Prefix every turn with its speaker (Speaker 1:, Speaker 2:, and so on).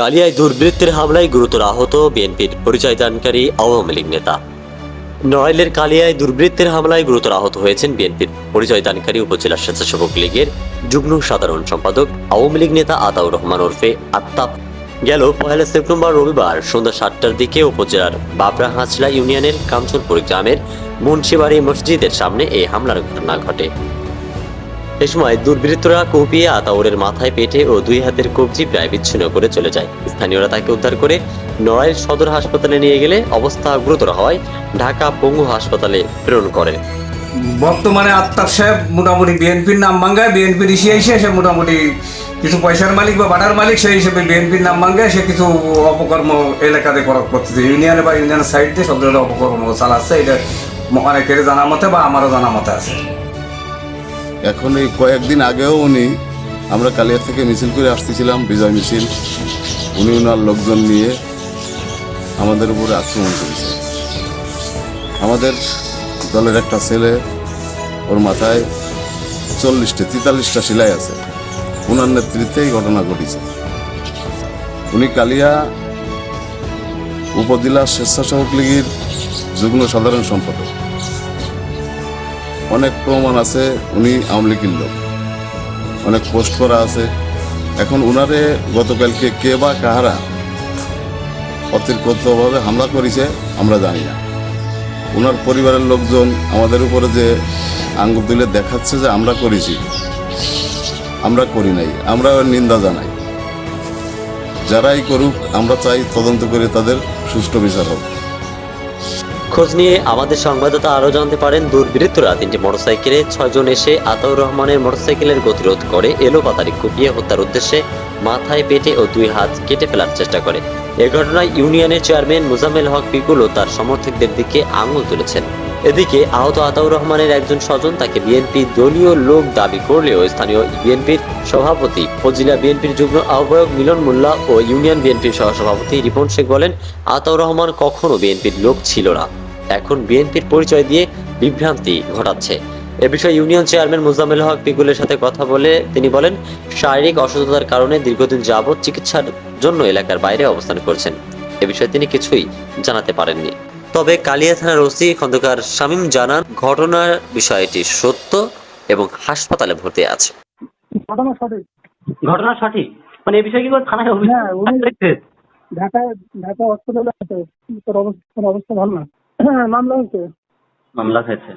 Speaker 1: কালিয়ায় দুর্বৃত্তের হামলায় গুরুতর আহত বিএনপির পরিচয়দানকারী আওয়ামী লীগ নেতা। নড়াইলের কালিয়ায় দুর্বৃত্তের হামলায় গুরুতর আহত হয়েছেন বিএনপির পরিচয়দানকারী উপজেলা স্বেচ্ছাসেবক লীগের যুগ্ম সাধারণ সম্পাদক আওয়ামী লীগ নেতা আতাউর রহমান ওরফে আত্তাপ গেল পহেলা সেপ্টেম্বর রবিবার সন্ধ্যা সাতটার দিকে উপজেলার বাবরা হাঁচলা ইউনিয়নের কাঞ্চনপুর গ্রামের মুন্সিবাড়ি মসজিদের সামনে এই হামলার ঘটনা ঘটে। এ সময় দুর্বৃত্তরা কুপিয়ে আতাউরের মাথায় পেটে ও দুই হাতের কবজি প্রায় বিচ্ছিন্ন করে চলে যায়। স্থানীয়রা তাকে উদ্ধার করে নড়াইল সদর হাসপাতালে নিয়ে গেলে অবস্থা গুরুতর হওয়ায় ঢাকা পঙ্গু হাসপাতালে প্রেরণ করে।
Speaker 2: বর্তমানে আত্মার সাহেব মোটামুটি বিএনপির নাম ভাঙ্গায় বিএনপির ইসে এসে সে মোটামুটি কিছু পয়সার মালিক বা বাটার মালিক সেই হিসেবে বিএনপির নাম ভাঙ্গায়, সে কিছু অপকর্ম এলাকাতে করা করতেছে। ইউনিয়নে বা ইউনিয়নের সাইড দিয়ে সব ধরনের অপকর্ম চালাচ্ছে, এটা অনেকের জানা মতে বা আমারও জানা মতে আছে।
Speaker 3: এখন এই কয়েকদিন আগেও উনি আমরা কালিয়া থেকে মিছিল করে আসতেছিলাম, বিজয় মিছিল। উনি ওনার লোকজন নিয়ে আমাদের উপরে আক্রমণ করেছে। আমাদের দলের একটা ছেলে, ওর মাথায় চল্লিশটা, তেতাল্লিশটা সেলাই আছে। ওনার নেতৃত্বে এই ঘটনা ঘটেছে। উনি কালিয়া উপজেলা স্বেচ্ছাসেবক লীগের যুগ্ম সাধারণ সম্পাদক। অনেক প্রমাণ আছে, উনি আওয়ামী লীগের লোক। অনেক পোস্ট করা আছে। এখন উনারে গতকালকে কে বা কাহারা অতিরিক্তভাবে হামলা করেছে, আমরা জানি না। ওনার পরিবারের লোকজন আমাদের উপরে যে আঙ্গুল দিলে দেখাচ্ছে যে আমরা করেছি, আমরা করি নাই, আমরা নিন্দা জানাই। যারাই করুক, আমরা চাই তদন্ত করে তাদের সুষ্ঠু বিচার হোক।
Speaker 1: খোঁজ নিয়ে আমাদের সংবাদদাতা আরও জানতে পারেন, দুর্বৃত্তরা তিনটি মোটরসাইকেলে ছয়জন এসে আতাউর রহমানের মোটরসাইকেলের গতিরোধ করে এলো পাতারি কুপিয়ে হত্যার উদ্দেশ্যে মাথায় পেটে ও দুই হাত কেটে ফেলার চেষ্টা করে। এ ঘটনায় ইউনিয়নের চেয়ারম্যান মুজাম্মেল হক পিকুল ও তার সমর্থকদের দিকে আঙুল তুলেছেন। এদিকে আহত আতাউর রহমানের একজন স্বজন তাকে বিএনপি দলীয় লোক দাবি করলেও স্থানীয় বিএনপির সভাপতি উপজেলা বিএনপির যুগ্ম আহ্বায়ক মিলন মোল্লা ও ইউনিয়ন বিএনপির সহসভাপতি রিপন শেখ বলেন, আতাউর রহমান কখনো বিএনপির লোক ছিল না। এখন বিএনপির পরিচয় দিয়ে বিভ্রান্তি ঘটাচ্ছে। এ বিষয়ে ইউনিয়ন চেয়ারম্যান মুজাম্মেল হক পিকুলের সাথে কথা বলে তিনি বলেন শারীরিক অসুস্থতার কারণে দীর্ঘদিন যাবৎ চিকিৎসার জন্য এলাকার বাইরে অবস্থান করছেন। এ বিষয়ে তিনি কিছুই জানাতে পারেননি। তবে কালিয়া থানার ওসি খন্দকার শামীম জানান ঘটনার বিষয়টি সত্য এবং হাসপাতালে ভর্তি আছে।
Speaker 4: ঘটনা সঠিক?
Speaker 5: ঘটনা সঠিক? মানে এই বিষয়ে কি থানায় অভিযোগ
Speaker 4: হ্যাঁ? ঢাকায় ঢাকা হসপিটালে আছে। তোর অবস্থা ভালো না? মামলা হয়েছে।
Speaker 5: মামলা হয়েছে।